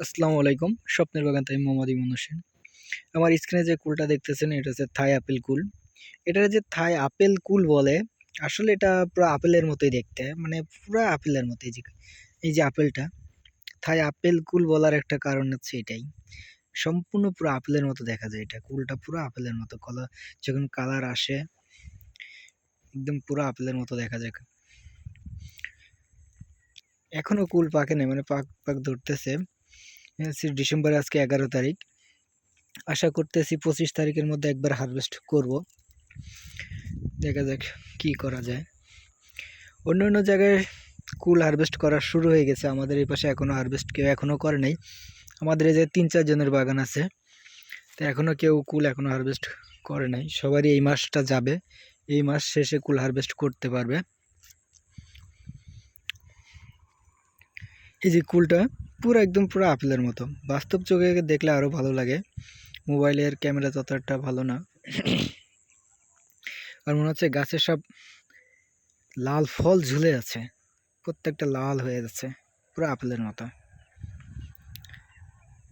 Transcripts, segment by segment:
আসসালামু আলাইকুম, স্বপ্নের বাগান তাই মোহাম্মদ ইমন হোসেন। আমার স্ক্রিনে যে কুলটা দেখতেছেন, এটা হচ্ছে থাই আপেল কুল। এটা যে থাই আপেল কুল বলে, আসলে এটা পুরো আপেলের মতোই দেখতে মানে পুরো আপেলের মতোই যে এই যে আপেলটা। থাই আপেল কুল বলার একটা কারণ হচ্ছে এটাই। সম্পূর্ণ পুরো আপেলের মতো দেখা যায় এটা। কুলটা পুরো আপেলের মতো কলা যখন কালার আসে, একদম পুরো আপেলের মতো দেখা যায়। এখনও কুল পাকে নাই মানে পাক পাক ধরতেছে। ডিসেম্বর আজকে এগারো তারিখ। আশা করতেছি পঁচিশ তারিখের মধ্যে একবার হারভেস্ট করব। দেখা যাক কি করা যায়। অন্য অন্য জায়গায় কুল হারভেস্ট করা শুরু হয়ে গেছে। আমাদের এই পাশে এখনও হারভেস্ট কেউ এখনও করে নাই। আমাদের এই যে তিন চারজনের বাগান আছে, তো এখনও কেউ কুল এখনও হারভেস্ট করে নাই। সবারই এই মাসটা যাবে। এই মাস শেষে কুল হারভেস্ট করতে পারবে। এই যে কুলটা পুরো একদম পুরো আপেলের মতো। বাস্তব চোখে দেখলে আরও ভালো লাগে। মোবাইলের ক্যামেরা ততটা ভালো না। আর মনে হচ্ছে গাছের সব লাল ফল ঝুলে আছে। প্রত্যেকটা লাল হয়ে যাচ্ছে। পুরো আপেলের মতো।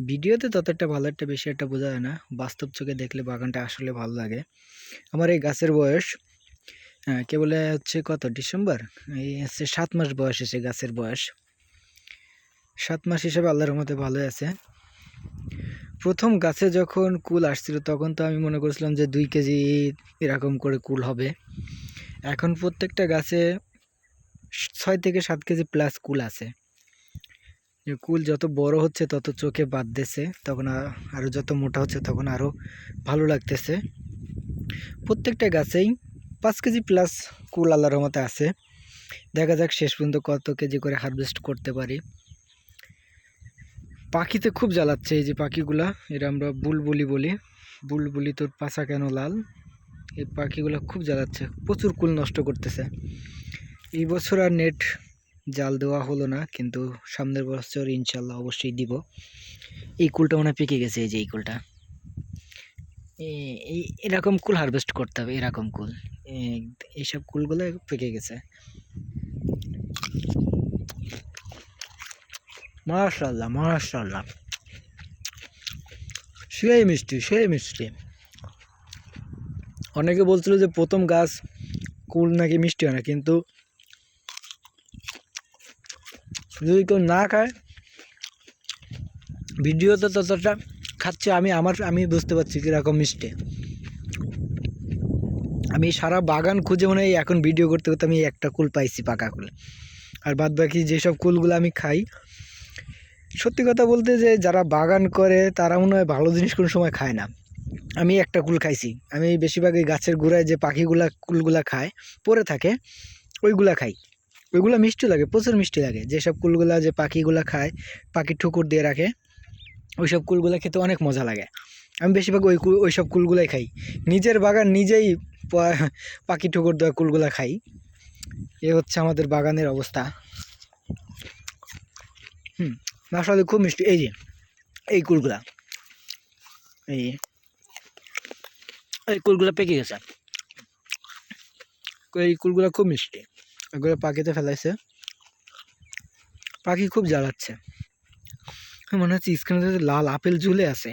ভিডিওতে ততটা ভালো একটা বেশি একটা বোঝা যায় না। বাস্তব চোখে দেখলে বাগানটা আসলে ভালো লাগে। আমার এই গাছের বয়স হ্যাঁ কে বলে হচ্ছে কত? ডিসেম্বর? এই হচ্ছে সাত মাস বয়স এসে গাছের বয়স। সাত মাস হিসেবে আল্লাহর রহমতে ভালোই আছে। প্রথম গাছে যখন কুল আসছিল, তখন তো আমি মনে করেছিলাম যে দুই কেজি এরকম করে কুল হবে। এখন প্রত্যেকটা গাছে ছয় থেকে সাত কেজি প্লাস কুল আছে। কুল যত বড় হচ্ছে, তত চোখে বাদ বাঁধতেছে তখন আরও যত মোটা হচ্ছে, তখন আরও ভালো লাগতেছে। প্রত্যেকটা গাছেই পাঁচ কেজি প্লাস কুল আল্লাহর রহমতে আছে। দেখা যাক শেষ পর্যন্ত কত কেজি করে হারভেস্ট করতে পারি। পাখিতে খুব জ্বালাচ্ছে এই যে পাখিগুলা এটা আমরা বুলবুলি বলি। বুলবুলি তোর পাছা কেন লাল? এই পাখিগুলো খুব জ্বালাচ্ছে, প্রচুর কুল নষ্ট করতেছে। এই বছর আর নেট জাল দেওয়া হলো না, কিন্তু সামনের বছর ইনশাল্লাহ অবশ্যই দিব। এই কুলটা মনে পেকে গেছে, এই যে এই কুলটা। এই এরকম কুল হারভেস্ট করতে হবে, এরকম কুল। এইসব কুলগুলো পেকে গেছে। মাশাল্লাহ মাশাল্লাহ সেই মিষ্টি সেই মিষ্টি। অনেকে বলছিল যে প্রথম গাছ কুল নাকি মিষ্টি হয় না, কিন্তু যদি কেউ না খায়, ভিডিওতে ততটা খাচ্ছে, আমি আমার, আমি বুঝতে পারছি কীরকম মিষ্টি। আমি সারা বাগান খুঁজে মনে হয় এখন ভিডিও করতে করতে আমি একটা কুল পাইছি পাকা কুল। আর বাদ বাকি যেসব কুলগুলো আমি খাই সত্যি কথা বলতে যে যারা বাগান করে, তারা মনে হয় ভালো জিনিস কোনো সময় খায় না। আমি একটা কুল খাইছি। আমি বেশিরভাগ এই গাছের গোড়ায় যে পাখিগুলা, কুলগুলা খায়, পরে থাকে, ওইগুলা খাই। ওইগুলো মিষ্টি লাগে, প্রচুর মিষ্টি লাগে। যেসব কুলগুলা যে পাখিগুলা খায়, পাখি ঠুকুর দিয়ে রাখে ওই সব কুলগুলা খেতে অনেক মজা লাগে। আমি বেশিরভাগ ওই ওই সব কুলগুলাই খাই। নিজের বাগান নিজেই পাখি ঠুকুর দেওয়া কুলগুলা খাই। এ হচ্ছে আমাদের বাগানের অবস্থা। আসলে খুব মিষ্টি। এই যে, এই কুলগুলা। এই এই কুলগুলা পেকে গেছে। এই কুলগুলা খুব মিষ্টি। এগুলো পাখিতে ফেলাইছে। পাখি খুব জ্বালাচ্ছে। মনে হচ্ছে স্ক্রিনে লাল আপেল ঝুলে আছে।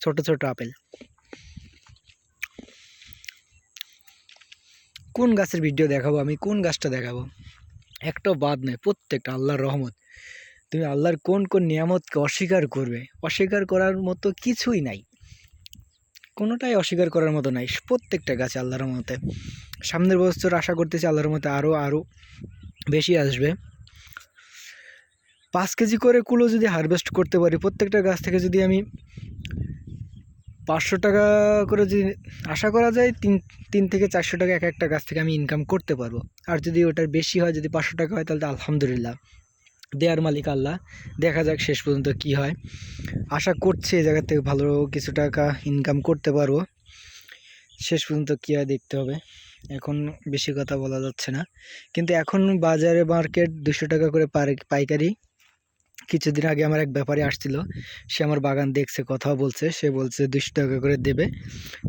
ছোট ছোট আপেল। কোন গাছের ভিডিও দেখাবো আমি? কোন গাছটা দেখাবো? একটা বাদ নেই। প্রত্যেকটা আল্লাহর রহমত। তুমি আল্লাহর কোন কোন নিয়ামতকে অস্বীকার করবে? অস্বীকার করার মতো কিছুই নাই। কোনোটাই অস্বীকার করার মতো নাই। প্রত্যেকটা গাছে আল্লাহর মতে সামনের বছর আশা করতেছি আল্লাহর মতে আরও আরও বেশি আসবে। পাঁচ কেজি করে কুলো যদি হারভেস্ট করতে পারি, প্রত্যেকটা গাছ থেকে যদি আমি পাঁচশো টাকা করে যদি আশা করা যায়, তিন তিন থেকে চারশো টাকা এক একটা গাছ থেকে আমি ইনকাম করতে পারব। আর যদি ওটার বেশি হয়, যদি পাঁচশো টাকা হয়, তাহলে আলহামদুলিল্লাহ। দেয়ার মালিক আল্লাহ। দেখা যাক শেষ পর্যন্ত কি হয়। আশা করছি এই জায়গা থেকে ভালো কিছু টাকা ইনকাম করতে পারব। শেষ পর্যন্ত কী হয় দেখতে হবে। এখন বেশি কথা বলা যাচ্ছে না। কিন্তু এখন বাজারে মার্কেট দুশো টাকা করে পাইকারি কিছুদিন আগে আমার এক ব্যাপারে আসছিল। সে আমার বাগান দেখছে কথাও বলছে। সে বলছে দুশো টাকা করে দেবে।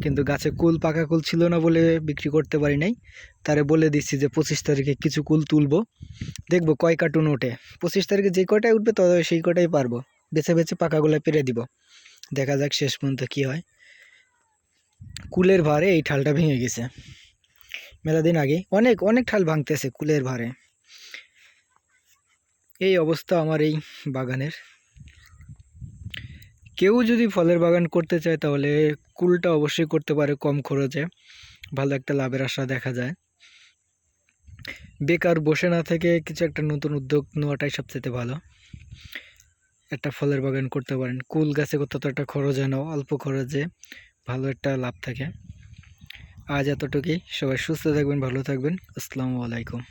কিন্তু গাছে কুল পাকা কুল ছিল না বলে বিক্রি করতে পারি নাই। তারে বলে দিচ্ছি যে পঁচিশ তারিখে কিছু কুল তুলবো। দেখব কয় কার্টুন ওঠে। পঁচিশ তারিখে যে কটাই উঠবে তবে সেই কটাই পারব। বেছে বেছে পাকাগুলো পেরে দিব। দেখা যাক শেষ পর্যন্ত কি হয়। কুলের ভারে এই ঠালটা ভেঙে গেছে। মেলা দিন আগে অনেক অনেক ঠাল ভাঙতেছে কুলের ভারে এই অবস্থা আমার এই বাগানের। কেউ যদি ফলের বাগান করতে চায় তাহলে কুলটা অবশ্যই করতে পারে কম খরচে। ভালো একটা লাভের আশা দেখা যায়। বেকার বসে না থেকে কিছু একটা নতুন উদ্যোগ নেওয়াটাই সবচেয়ে ভালো। একটা ফলের বাগান করতে পারেন। কুল গাছে করতে তো একটা খরচ হয় না, অল্প খরচে ভালো একটা লাভ থাকে। আজ এতটুকুই। সবাই সুস্থ থাকবেন, ভালো থাকবেন। আসসালামু আলাইকুম।